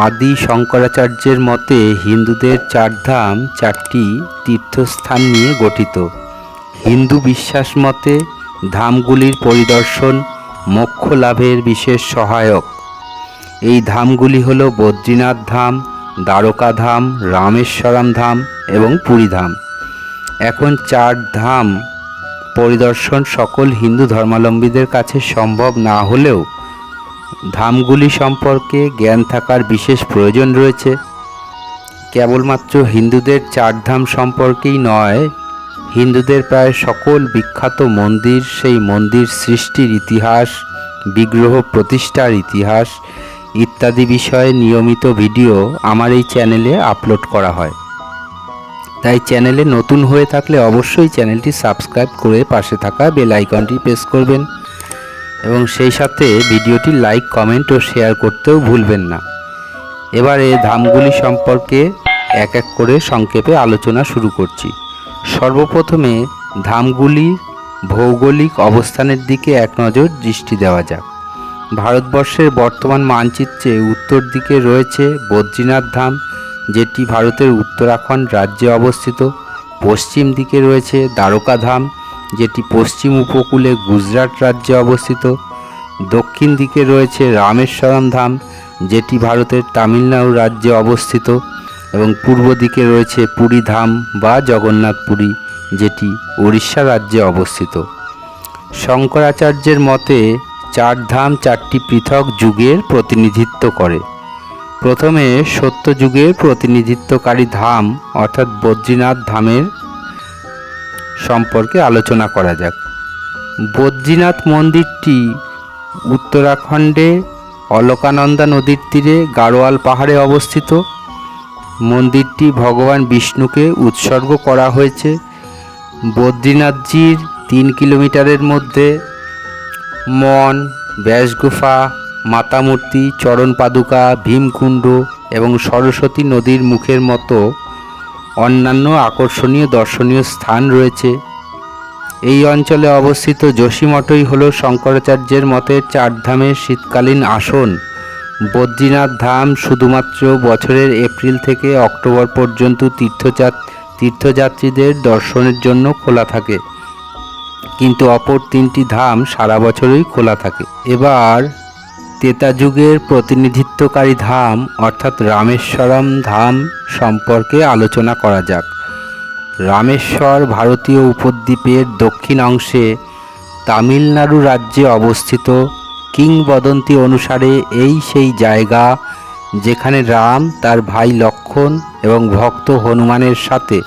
আদি শঙ্করাচার্যের মতে হিন্দুদের চারধাম চারটি তীর্থস্থান নিয়ে গঠিত। হিন্দু বিশ্বাস মতে ধামগুলির পরিদর্শন মোক্ষ লাভের বিশেষ সহায়ক। এই ধামগুলি হল বদ্রীনাথ ধাম, দ্বারকা ধাম, রামেশ্বরম ধাম এবং পুরী ধাম। এখন চার ধাম পরিদর্শন সকল হিন্দু ধর্মাবলম্বীদের কাছে সম্ভব না হলেও ধামগুলি সম্পর্কে জ্ঞান থাকার বিশেষ প্রয়োজন রয়েছে। কেবলমাত্র হিন্দুদের চারধাম সম্পর্কেই নয়, হিন্দুদের প্রায় সকল বিখ্যাত মন্দির, সেই মন্দির সৃষ্টির ইতিহাস, বিগ্রহ প্রতিষ্ঠার ইতিহাস ইত্যাদি বিষয়ে নিয়মিত ভিডিও আমার এই চ্যানেলে আপলোড করা হয়। তাই চ্যানেলে নতুন হয়ে থাকলে অবশ্যই চ্যানেলটি সাবস্ক্রাইব করে পাশে থাকা বেল আইকনটি প্রেস করবেন। এবং সেই সাথে ভিডিওটি লাইক, কমেন্ট ও শেয়ার করতেও ভুলবেন না। এবারে ধামগুলি সম্পর্কে এক এক করে সংক্ষেপে আলোচনা শুরু করছি। সর্বপ্রথমে ধামগুলি ভৌগোলিক অবস্থানের দিকে এক নজর দৃষ্টি দেওয়া যাক। ভারতবর্ষের বর্তমান মানচিত্রে উত্তর দিকে রয়েছে বদ্রীনাথ ধাম, যেটি ভারতের উত্তরাখণ্ড রাজ্যে অবস্থিত। পশ্চিম দিকে রয়েছে দ্বারকা ধাম যেটি পশ্চিম উপকূলে গুজরাট রাজ্যে অবস্থিত, দক্ষিণ দিকে রয়েছে রামেশ্বরম ধাম, যেটি ভারতের তামিলনাড়ু রাজ্যে অবস্থিত, এবং পূর্ব দিকে রয়েছে পুরী ধাম বা জগন্নাথ পুরী যেটি উড়িষ্যা রাজ্যে অবস্থিত। শঙ্করাচার্যের মতে, চার ধাম চারটি পৃথক যুগের প্রতিনিধিত্ব করে। প্রথমে সত্য যুগের প্রতিনিধিত্বকারী ধাম, অর্থাৎ বদ্রীনাথ ধামের সম্পর্কে আলোচনা করা যাক। বদ্রীনাথ মন্দিরটি উত্তরাখণ্ডে অলকানন্দা নদীর তীরে গাড়োয়াল পাহাড়ে অবস্থিত। মন্দিরটি ভগবান বিষ্ণুকে উৎসর্গ করা হয়েছে। বদ্রীনাথজির তিন কিলোমিটারের মধ্যে মন, ব্যাসগুফা, মাতামূর্তি চরণ পাদুকা ভীমকুণ্ড এবং সরস্বতী নদীর মুখের মতো অন্যান্য আকর্ষণীয় দর্শনীয় স্থান রয়েছে। এই অঞ্চলে অবস্থিত যোশীমঠই হল শঙ্করাচার্যের মতে চারধামের শীতকালীন আসন। বদ্রীনাথ ধাম শুধুমাত্র বছরের এপ্রিল থেকে অক্টোবর পর্যন্ত তীর্থযাত তীর্থযাত্রীদের দর্শনের জন্য খোলা থাকে। কিন্তু অপর তিনটি ধাম সারা বছরই খোলা থাকে। এবার তেতা যুগের প্রতিনিধিত্বকারী ধাম অর্থাৎ রামেশ্বরম ধাম সম্পর্কে আলোচনা করা যাক। রামেশ্বর ভারতীয় উপদ্বীপের দক্ষিণ অংশে তামিলনাড়ু রাজ্যে অবস্থিত কিংবদন্তি অনুসারে এই সেই জায়গা যেখানে রাম তার ভাই লক্ষণ এবং ভক্ত হনুমানের সাথে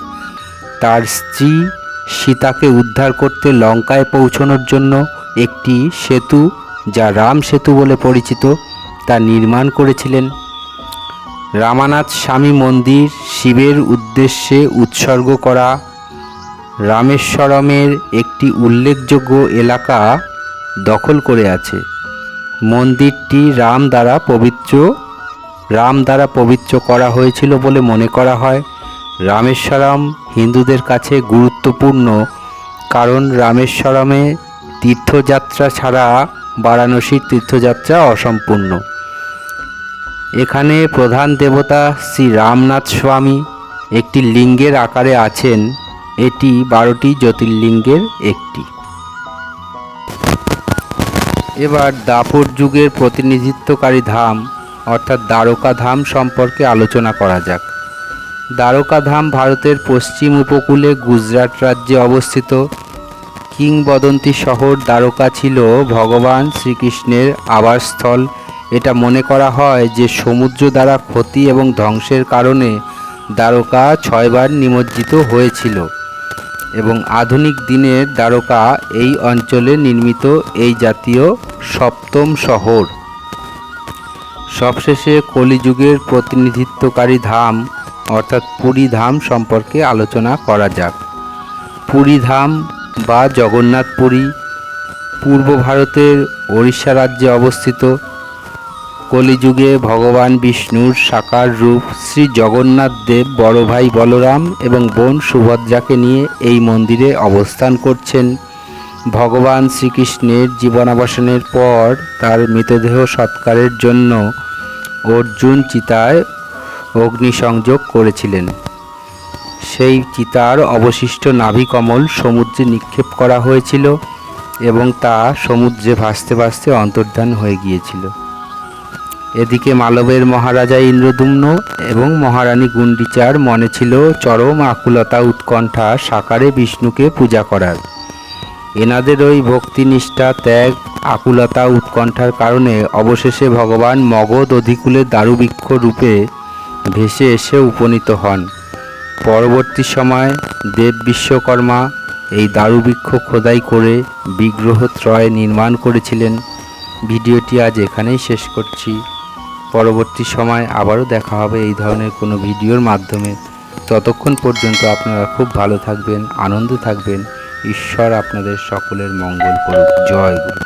তার স্ত্রী সীতাকে উদ্ধার করতে লঙ্কায় পৌঁছানোর জন্য একটি সেতু, যা রাম সেতু বলে পরিচিত, তা নির্মাণ করেছিলেন। রামানাথ স্বামী মন্দির শিবের উদ্দেশ্যে উৎসর্গ করা রামেশ্বরমের একটি উল্লেখযোগ্য এলাকা দখল করে আছে। মন্দিরটি রাম দ্বারা পবিত্র। রাম দ্বারা পবিত্র করা হয়েছিল বলে মনে করা হয়। রামেশ্বরম হিন্দুদের কাছে গুরুত্বপূর্ণ, কারণ রামেশ্বরমে তীর্থযাত্রা ছাড়া বারাণসীর তীর্থযাত্রা অসম্পূর্ণ। এখানে প্রধান দেবতা শ্রী রামনাথ স্বামী একটি লিঙ্গের আকারে আছেন। এটি বারোটি জ্যোতির্লিঙ্গের একটি। এবার দাপর যুগের প্রতিনিধিত্বকারী ধাম, অর্থাৎ দ্বারকা ধাম সম্পর্কে আলোচনা করা যাক। দ্বারকা ধাম ভারতের পশ্চিম উপকূলে গুজরাট রাজ্যে অবস্থিত। কিংবদন্তি শহর দ্বারকা ছিল ভগবান শ্রীকৃষ্ণের আবাসস্থল এটা মনে করা হয় যে সমুদ্র দ্বারা ক্ষতি এবং ধ্বংসের কারণে দ্বারকা ছয়বার নিমজ্জিত হয়েছিল এবং আধুনিক দিনের দ্বারকা এই অঞ্চলে নির্মিত এই জাতীয় সপ্তম শহর। সবশেষে কলিযুগের প্রতিনিধিত্বকারী ধাম, অর্থাৎ পুরী ধাম সম্পর্কে আলোচনা করা যাক। পুরী ধাম বা জগন্নাথ পুরী পূর্ব ভারতের ওড়িশা রাজ্যে অবস্থিত। কলিযুগে ভগবান বিষ্ণুর সাকার রূপ শ্রী জগন্নাথ দেব, বড় ভাই বলরাম এবং বোন সুভদ্রাকে নিয়ে এই মন্দিরে অবস্থান করছেন। ভগবান শ্রীকৃষ্ণের জীবনাবসানের পর তার মৃতদেহ সৎকারের জন্য অর্জুন চিতায় অগ্নিসংযোগ করেছিলেন। সেই চিতার অবশিষ্ট নাভিকমল সমুদ্রে নিক্ষেপ করা হয়েছিল এবং তা সমুদ্রে ভাসতে ভাসতে অন্তর্ধান হয়ে গিয়েছিল। এদিকে মালবের মহারাজা ইন্দ্রদুম্ন এবং মহারানী গুন্ডিচার মনে ছিল চরম আকুলতা উৎকণ্ঠা সাকারে বিষ্ণুকে পূজা করার। এনাদের ওই ভক্তিনিষ্ঠা, ত্যাগ, আকুলতা, উৎকণ্ঠার কারণে অবশেষে ভগবান মগধ অধিকূলের দারুবৃক্ষ রূপে ভেসে এসে উপনীত হন। পরবর্তী সময় দেব বিশ্বকর্মা এই দারুবৃক্ষ খোদাই করে বিগ্রহ ত্রয় নির্মাণ করেছিলেন। ভিডিওটি আজ এখানেই শেষ করছি। পরবর্তী সময় আবারও দেখা হবে এই ধরনের কোনো ভিডিওর মাধ্যমে। ততক্ষণ পর্যন্ত আপনারা খুব ভালো থাকবেন, আনন্দ থাকবেন। ঈশ্বর আপনাদের সকলের মঙ্গল করুক। জয় গুরু।